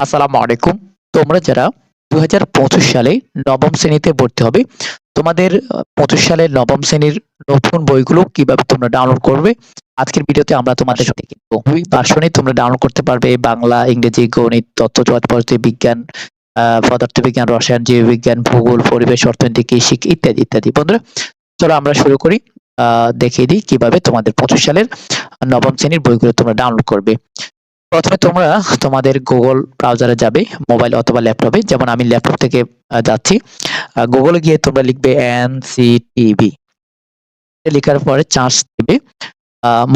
আসসালামু আলাইকুম। তোমরা যারা দুই হাজার পঁচিশ সালে নবম শ্রেণীতে ভর্তি হবে তোমাদের পঁচিশ সালের নবম শ্রেণির নতুন বইগুলো কীভাবে তোমরা ডাউনলোড করবে আজকের ভিডিওতে আমরা তোমাদের সাথে কিন্তু তোমরা ডাউনলোড করতে পারবে বাংলা ইংরেজি গণিত তথ্য পদার্থ বিজ্ঞান আহ, পদার্থবিজ্ঞান রসায়ন জীববিজ্ঞান ভূগোল পরিবেশ অর্থনীতি কৃষি ইত্যাদি ইত্যাদি। বন্ধুরা চলো আমরা শুরু করি দেখিয়ে দিই কীভাবে তোমাদের পঁচিশ সালের নবম শ্রেণির বইগুলো তোমরা ডাউনলোড করবে। প্রথমে তোমরা তোমাদের গুগল ব্রাউজারে যাবে মোবাইল অথবা ল্যাপটপে যেমন আমি ল্যাপটপ থেকে যাচ্ছি। গুগলে গিয়ে তোমরা লিখবে এনসিটিভি লেখার পরে চার্জ দেবে।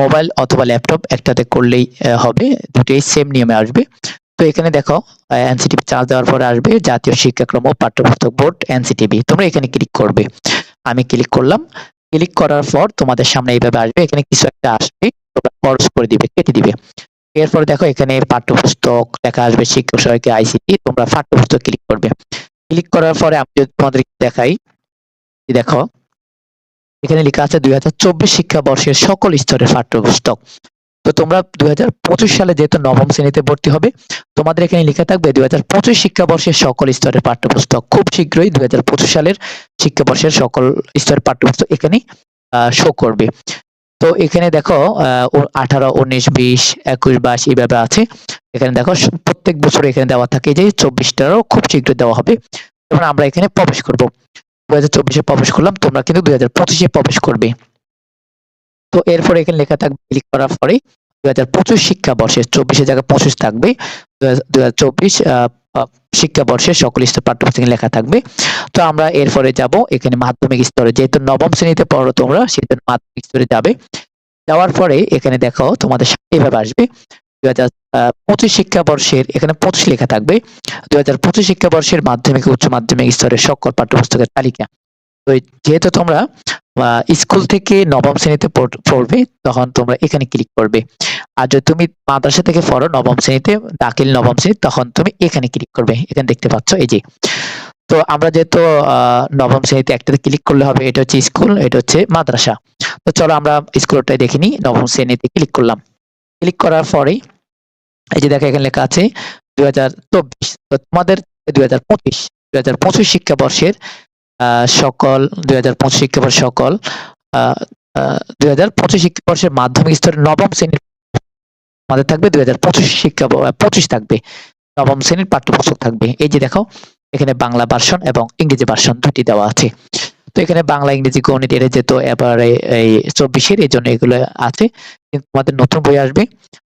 মোবাইল অথবা ল্যাপটপ একটাতে করলেই হবে। দুটোই সেম নিয়মে আসবে। তো এখানে দেখো এনসিটিভি চার্জ দেওয়ার পরে আসবে জাতীয় শিক্ষাক্রম ও পাঠ্যপুস্তক বোর্ড এনসিটিভি তোমরা এখানে ক্লিক করবে। আমি ক্লিক করলাম। ক্লিক করার পর তোমাদের সামনে এইভাবে আসবে। এখানে কিছু একটা আসবে। তোমরা করে দিবে, কেটে দিবে। এরপর দেখো এখানে পাঠ্যপুস্তক লেখা আসবে, শিক্ষক সহায়িকা আইসিটি, তোমরা পাঠ্যপুস্তক ক্লিক করবে। ক্লিক করার পরে আমি যদি তোমাদের দেখাই দেখো, এখানে লেখা আছে দুই হাজার চব্বিশ শিক্ষাবর্ষের সকল স্তরের পাঠ্যপুস্তক। তো তোমরা দুই হাজার পঁচিশ সালে যেহেতু নবম শ্রেণীতে ভর্তি হবে, তোমাদের এখানে লেখা থাকবে দুই হাজার পঁচিশ শিক্ষাবর্ষের সকল স্তরের পাঠ্যপুস্তক। খুব শীঘ্রই দুই হাজার পঁচিশ সালের শিক্ষাবর্ষের সকল স্তরের পাঠ্যপুস্তক এখানে শো করবে। তো এখানে দেখো আঠারো, উনিশ, বিশ, একুশ, বাইশ এইভাবে আছে। এখানে দেখো প্রত্যেক বছর এখানে দেওয়া থাকে যে চব্বিশটারও খুব শীঘ্র দেওয়া হবে। তখন আমরা এখানে প্রবেশ করব। দু হাজার চব্বিশে প্রবেশ করলাম, তোমরা কিন্তু দুই হাজার পঁচিশে প্রবেশ করবে। তো এরপরে এখানে লেখা থাকবে ক্লিক করার পরে দুই হাজার পঁচিশ শিক্ষাবর্ষে চব্বিশের জায়গায় পঁচিশ থাকবে। দুই হাজার চব্বিশ শিক্ষাবর্ষের সকল স্তর পাঠ্যপুস্তকে লেখা থাকবে। তো আমরা এরপরে যাব এখানে মাধ্যমিক স্তরে। যেহেতু নবম শ্রেণীতে পড়ো তোমরা, সেহেতু মাধ্যমিক স্তরে যাবে। যাওয়ার পরে এখানে দেখো তোমাদের এভাবে আসবে। দুই হাজার পঁচিশ শিক্ষাবর্ষের এখানে পঁচিশ লেখা থাকবে। দুই হাজার পঁচিশ শিক্ষাবর্ষের মাধ্যমিক, উচ্চ মাধ্যমিক স্তরের সকল পাঠ্যপুস্তকের তালিকা। তো যেহেতু তোমরা স্কুল থেকে নবম শ্রেণীতে পড়বে, তখন তোমরা এখানে ক্লিক করবে। আর যদি তুমি মাদ্রাসা থেকে পড়ো নবম শ্রেণীতে, দাখিল নবম শ্রেণি, তখন তুমি এখানে ক্লিক করবে। এখানে দেখতে পাচ্ছ, এই যে। তো আমরা যেহেতু নবম শ্রেণীতে একটাতে ক্লিক করলে হবে, এটা হচ্ছে স্কুল, এটা হচ্ছে মাদ্রাসা। তো চলো আমরা স্কুলটাই দেখিনি নবম শ্রেণীতে ক্লিক করলাম। ক্লিক করার পরেই, এই যে দেখো এখানে লেখা আছে, দুই হাজার চব্বিশ। তো তোমাদের দুই হাজার পঁচিশ শিক্ষাবর্ষের সকল, দুই হাজার পঁচিশ শিক্ষাবর্ষ সকল দুই হাজার পঁচিশ শিক্ষাবর্ষের মাধ্যমিক স্তরের নবম শ্রেণির আমাদের থাকবে, দুই হাজার পঁচিশ শিক্ষা পঁচিশ থাকবে। নবম শ্রেণির পাঠ্যপুস্তক থাকবে। এই যে দেখো, এখানে বাংলা ভার্সন এবং ইংরেজি ভার্সন দুটি দেওয়া আছে। তো এখানে বাংলা, ইংরেজি, গণিত এটা যেত এবারে এই চব্বিশের, এই জন্য এগুলো আছে। কিন্তু তোমাদের নতুন বই আসবে,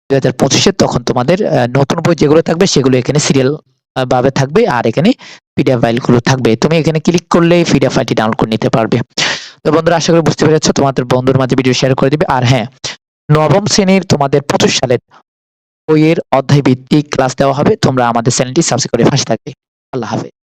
দুই হাজার পঁচিশের, তখন তোমাদের নতুন বই যেগুলো থাকবে, সেগুলো এখানে সিরিয়াল ভাবে থাকবে আর এখানে পিডিএফ ফাইলগুলো থাকবে। তুমি এখানে ক্লিক করলে পিডিএফ ফাইলটি ডাউনলোড করে নিতে পারবে। তো বন্ধুরা, আশা করি বুঝতে পেরেছ, তোমাদের বন্ধুর মাঝে ভিডিও শেয়ার করে দিবে। আর হ্যাঁ নবম শ্রেণির তোমাদের পঁচিশ সালের বইয়ের অধ্যায় ভিত্তিক ক্লাস দেওয়া হবে। তোমরা আমাদের চ্যানেলটি সাবস্ক্রাইব করে পাশে থাকবে। আল্লাহ হাফেজ।